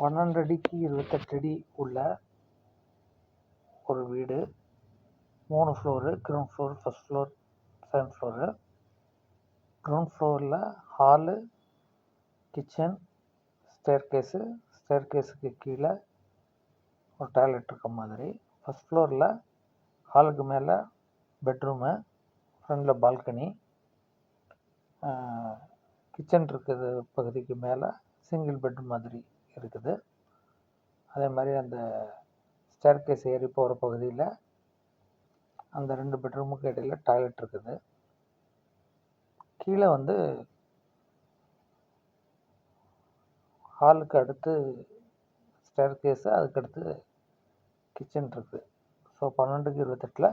பன்னெண்டு அடிக்கு இருபத்தெட்டு அடி உள்ள ஒரு வீடு. மூணு floor ground floor first floor second floor ground ஃப்ளோரில் ஹாலு கிச்சன் ஸ்டேர்கேஸு ஸ்டேர்கேஸுக்கு கீழே ஒரு டாய்லெட் இருக்க மாதிரி. ஃபஸ்ட் ஃப்ளோரில் ஹாலுக்கு மேலே பெட்ரூமு ஃப்ரண்டில் பால்கனி கிச்சன் இருக்கிற பகுதிக்கு மேலே சிங்கிள் பெட் மாதிரி. இருக்குது. அதே மாதிரி அந்த ஸ்டேர்கேஸ் ஏறி போகிற பகுதியில் அந்த ரெண்டு பெட்ரூமுக்கு இடையில் டாய்லெட் இருக்குது. கீழே வந்து ஹாலுக்கு அடுத்து ஸ்டேர்கேஸு அதுக்கடுத்து கிச்சன் இருக்குது ஸோ பன்னெண்டுக்கு இருபத்தெட்டில்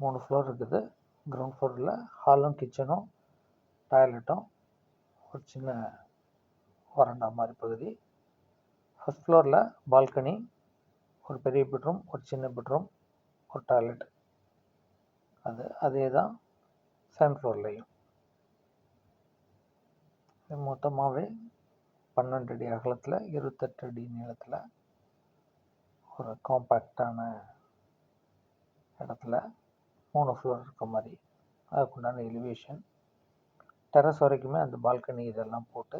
மூணு ஃப்ளோர் இருக்குது. கிரவுண்ட் ஃப்ளோரில் ஹாலும் கிச்சனும் டாய்லெட்டும் ஒரு சின்ன வரண்டா மாதிரி பகுதி. ஃபஸ்ட் ஃப்ளோரில் பால்கனி ஒரு பெரிய பெட்ரூம் ஒரு சின்ன பெட்ரூம் ஒரு டாய்லெட் அது அதே தான் செகண்ட் ஃப்ளோர்லேயும் மொத்தமாகவே பன்னெண்டு அடி அகலத்தில் இருபத்தெட்டு அடி நீளத்தில் ஒரு காம்பேக்டான இடத்துல மூணு ஃப்ளோர் இருக்க மாதிரி. அதுக்குண்டான எலிவேஷன் டெரஸ் வரைக்குமே அந்த பால்கனி இதெல்லாம் போட்டு